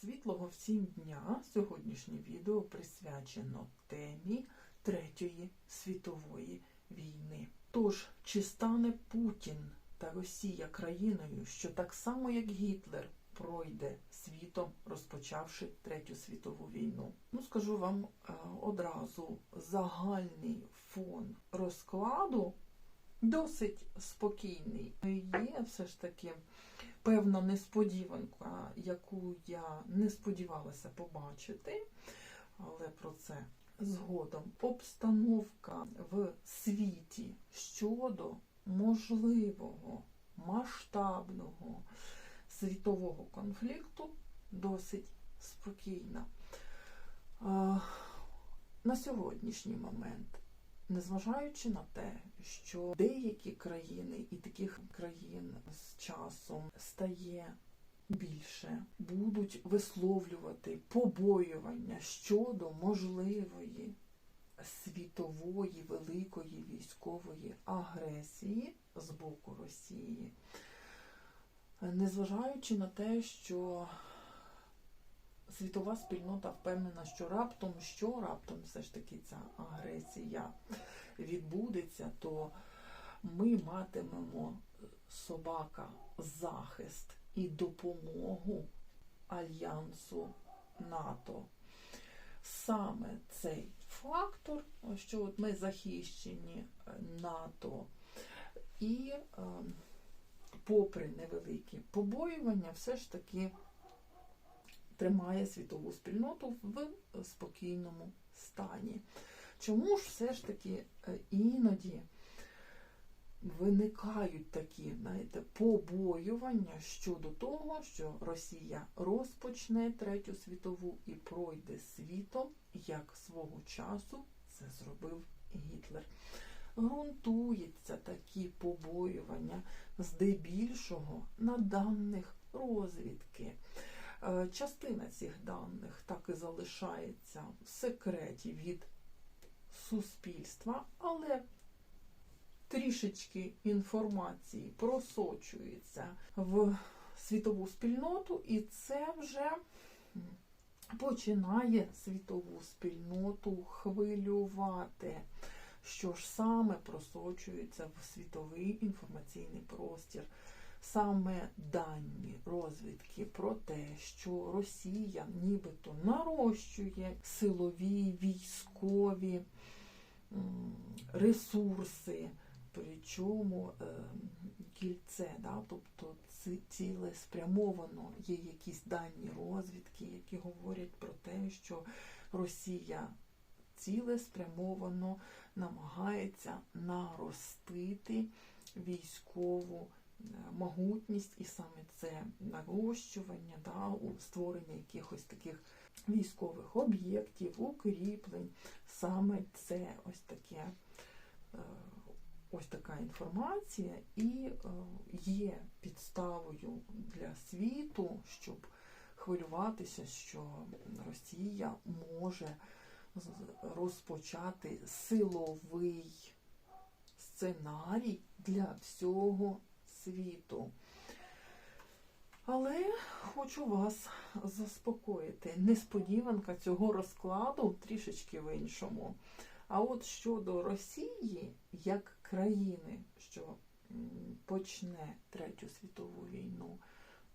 Світлого всім дня! Сьогоднішнє відео присвячено темі Третьої світової війни. Тож, чи стане Путін та Росія країною, що так само як Гітлер пройде світом, розпочавши Третю світову війну? Ну, скажу вам е, одразу загальний фон розкладу досить спокійний. Є все ж таки певна несподіванка, яку я не сподівалася побачити, але про це згодом. Обстановка в світі щодо можливого масштабного світового конфлікту досить спокійна. На сьогоднішній момент Незважаючи на те, що деякі країни і таких країн з часом стає більше, будуть висловлювати побоювання щодо можливої світової великої військової агресії з боку Росії, незважаючи на те, що світова спільнота впевнена, що раптом, що раптом все ж таки ця агресія відбудеться, то ми матимемо собака захист і допомогу Альянсу НАТО. Саме цей фактор, що от ми захищені НАТО, і е, попри невеликі побоювання, все ж таки тримає світову спільноту в спокійному стані. Чому ж все ж таки е, іноді виникають такі знаєте, побоювання щодо того, що Росія розпочне Третю світову і пройде світом, як свого часу це зробив Гітлер. Грунтуються такі побоювання здебільшого на даних розвідки. Е, частина цих даних так і залишається в секреті від суспільства, але трішечки інформації просочується в світову спільноту, і це вже починає світову спільноту хвилювати. Що ж саме просочується в світовий інформаційний простір саме дані розвідки про те, що Росія нібито нарощує силові військові ресурси, причому е, кільце, да, тобто ціле спрямовано є якісь дані розвідки, які говорять про те, що Росія ціле спрямовано намагається наростити військову могутність, і саме це нарощування, да, створення якихось таких військових об'єктів, укріплень, саме це ось таке. Е, ось така інформація і е, є підставою для світу, щоб хвилюватися, що Росія може розпочати силовий сценарій для всього світу. Але хочу вас заспокоїти. Несподіванка цього розкладу трішечки в іншому. А от щодо Росії, як країни, що почне Третю світову війну,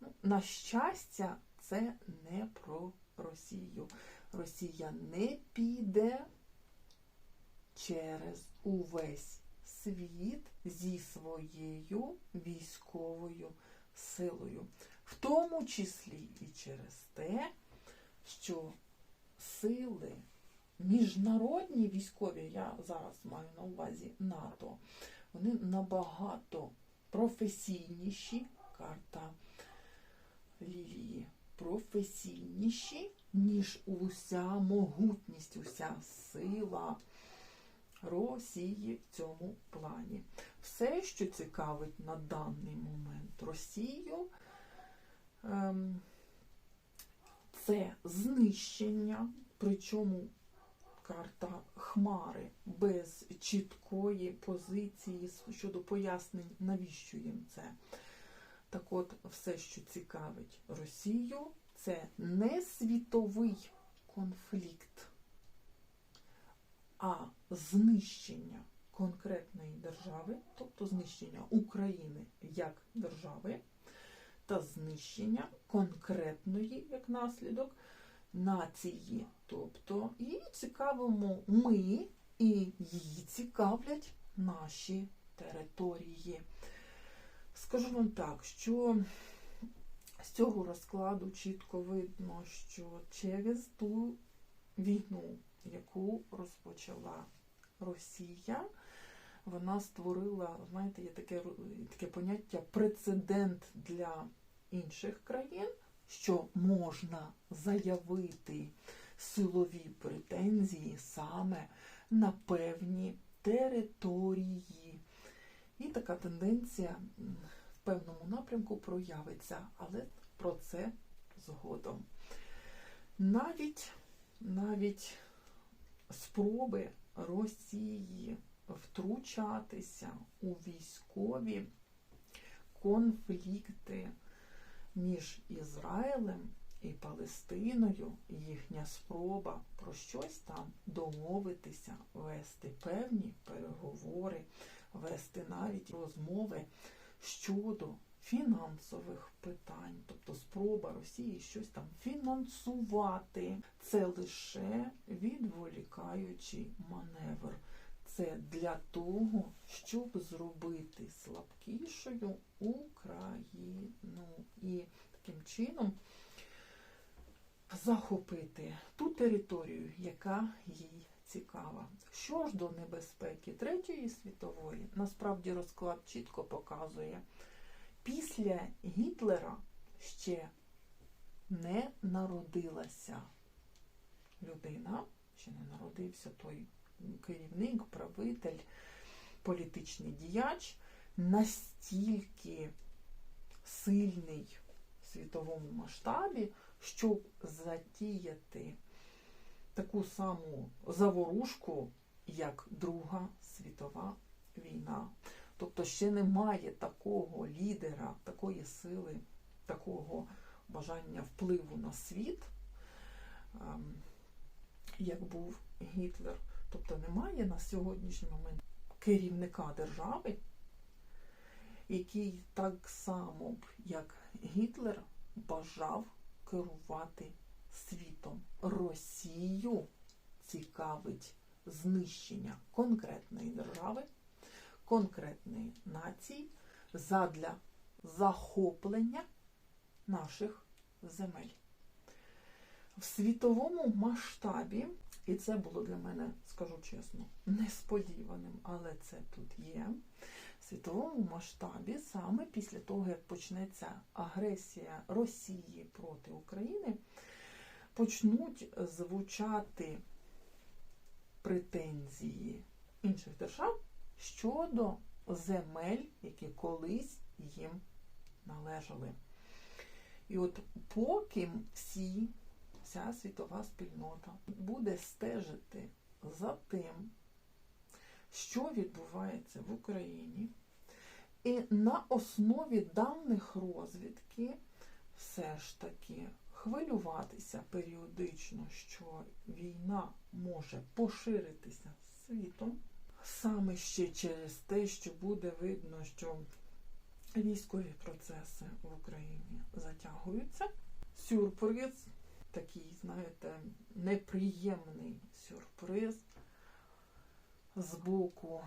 ну, на щастя, це не про Росію. Росія не піде через увесь світ зі своєю військовою силою, в тому числі і через те, що сили міжнародні військові, я зараз маю на увазі НАТО, вони набагато професійніші карта Лілії, професійніші, ніж уся могутність, уся сила. Росії в цьому плані. Все, що цікавить на даний момент Росію, ем, це знищення, причому карта Хмари без чіткої позиції щодо пояснень, навіщо їм це. Так от, все, що цікавить Росію, це не світовий конфлікт, а знищення конкретної держави, тобто знищення України як держави, та знищення конкретної, як наслідок, нації. Тобто її цікавимо ми, і її цікавлять наші території. Скажу вам так, що з цього розкладу чітко видно, що через ту війну, яку розпочала Росія, вона створила, знаєте, є таке, таке поняття прецедент для інших країн, що можна заявити силові претензії саме на певні території. І така тенденція в певному напрямку проявиться, але про це згодом. Навіть, навіть спроби Росії втручатися у військові конфлікти між Ізраїлем і Палестиною, їхня спроба про щось там домовитися, вести певні переговори, вести навіть розмови щодо фінансових питань, тобто спроба Росії щось там фінансувати, це лише відволікаючий маневр. Це для того, щоб зробити слабкішою Україну і таким чином захопити ту територію, яка їй цікава. Що ж до небезпеки Третьої світової, насправді розклад чітко показує, після Гітлера ще не народилася людина, ще не народився той керівник, правитель, політичний діяч, настільки сильний в світовому масштабі, щоб затіяти таку саму заворушку, як Друга світова війна. Тобто ще немає такого лідера, такої сили, такого бажання впливу на світ, ем, як був Гітлер. Тобто немає на сьогоднішній момент керівника держави, який так само, як Гітлер, бажав керувати світом. Росію цікавить знищення конкретної держави, конкретної нації задля захоплення наших земель. В світовому масштабі, і це було для мене, скажу чесно, несподіваним, але це тут є. В світовому масштабі, саме після того, як почнеться агресія Росії проти України, почнуть звучати претензії інших держав щодо земель, які колись їм належали. І от поки всі, вся світова спільнота буде стежити за тим, що відбувається в Україні, і на основі даних розвідки все ж таки хвилюватися періодично, що війна може поширитися світом, саме ще через те, що буде видно, що військові процеси в Україні затягуються. Сюрприз, такий, знаєте, неприємний сюрприз з боку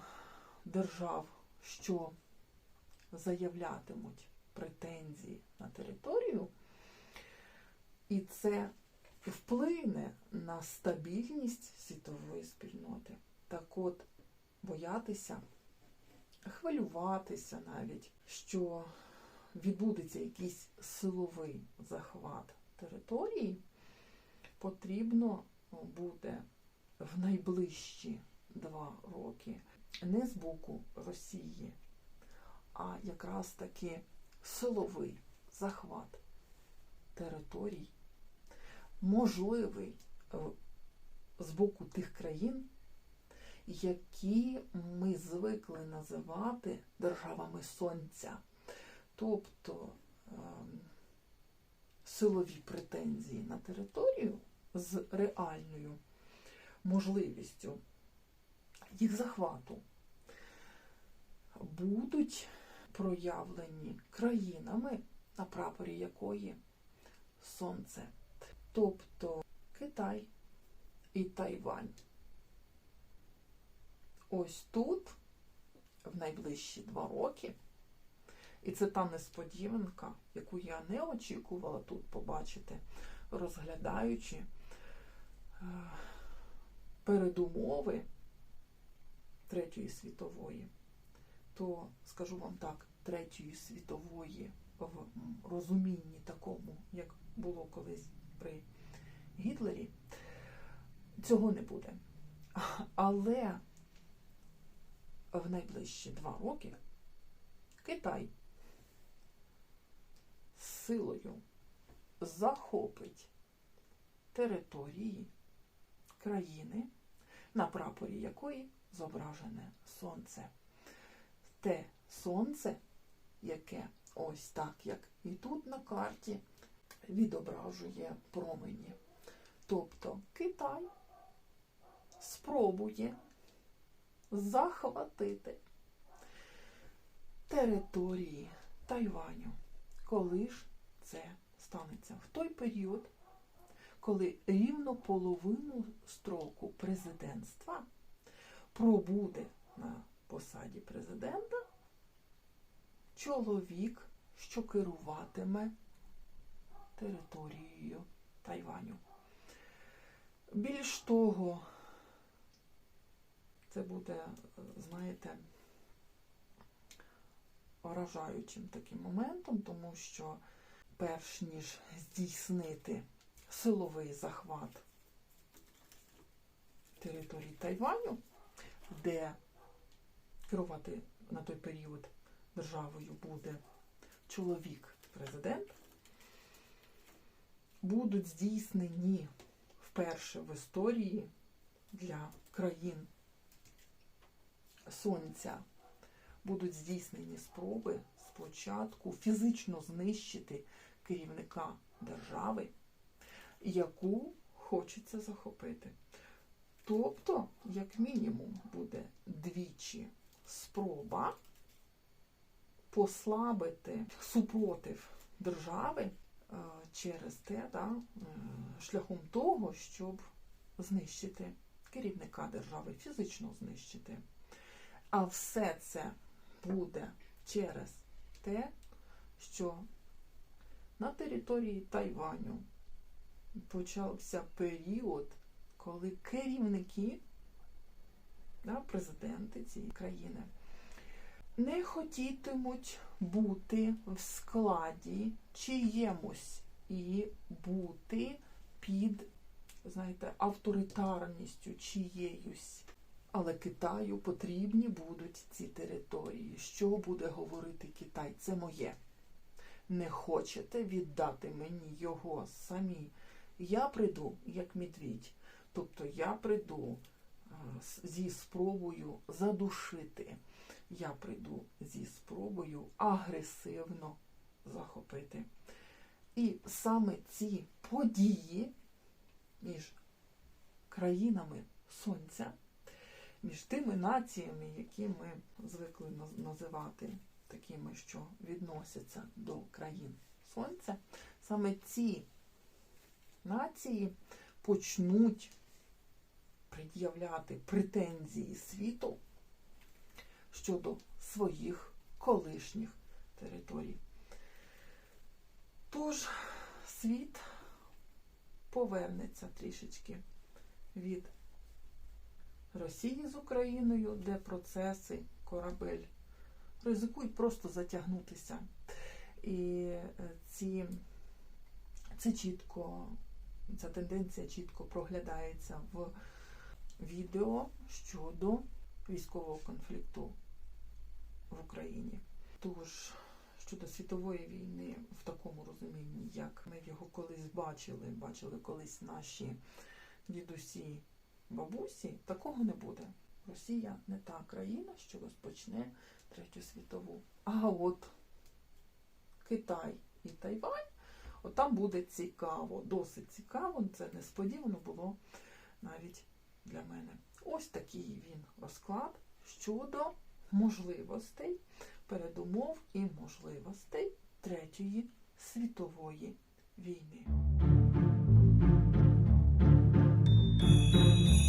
держав, що заявлятимуть претензії на територію, і це вплине на стабільність світової спільноти. Так от боятися, хвилюватися навіть, що відбудеться якийсь силовий захват території, потрібно буде в найближчі два роки. Не з боку Росії, а якраз таки силовий захват територій, можливий е, з боку тих країн, які ми звикли називати державами Сонця. Тобто ем, силові претензії на територію з реальною можливістю їх захвату будуть проявлені країнами, на прапорі якої сонце, тобто Китай і Тайвань. Ось тут, в найближчі два роки, і це та несподіванка, яку я не очікувала тут побачити, розглядаючи е, передумови Третьої світової, то скажу вам так, Третьої світової в розумінні такому, як було колись при Гітлері, цього не буде. Але в найближчі два роки Китай силою захопить території країни, на прапорі якої зображене сонце. Те сонце, яке ось так, як і тут на карті, відображує промені. Тобто Китай спробує захватити території Тайваню. Коли ж це станеться? В той період, коли рівно половину строку президентства пробуде на посаді президента чоловік, що керуватиме територією Тайваню. Більш того, це буде, знаєте, вражаючим таким моментом, тому що перш ніж здійснити силовий захват території Тайваню, де керувати на той період державою буде чоловік-президент, будуть здійснені вперше в історії для країн Сонця будуть здійснені спроби спочатку фізично знищити керівника держави, яку хочеться захопити. Тобто, як мінімум, буде двічі спроба послабити супротив держави е, через те, да, е, шляхом того, щоб знищити керівника держави, фізично знищити. А все це буде через те, що на території Тайваню почався період, коли керівники, да, президенти цієї країни не хотітимуть бути в складі чиємусь і бути під, знаєте, авторитарністю чиєюсь. Але Китаю потрібні будуть ці території. Що буде говорити Китай? Це моє. Не хочете віддати мені його самі. Я прийду, як медвідь. Тобто я прийду зі спробою задушити. Я прийду зі спробою агресивно захопити. І саме ці події між країнами Сонця між тими націями, які ми звикли називати такими, що відносяться до країн Сонця, саме ці нації почнуть пред'являти претензії світу щодо своїх колишніх територій. Тож світ повернеться трішечки від Росії з Україною, де процеси, корабель ризикують просто затягнутися. І е, ці, це чітко, ця тенденція чітко проглядається в відео щодо військового конфлікту в Україні. Тож, щодо світової війни в такому розумінні, як ми його колись бачили, бачили колись наші дідусі бабусі, такого не буде. Росія не та країна, що розпочне Третю світову. А от Китай і Тайвань От там буде цікаво, досить цікаво. Це несподівано було навіть для мене. Ось такий він розклад щодо можливостей, передумов і можливостей Третьої світової війни.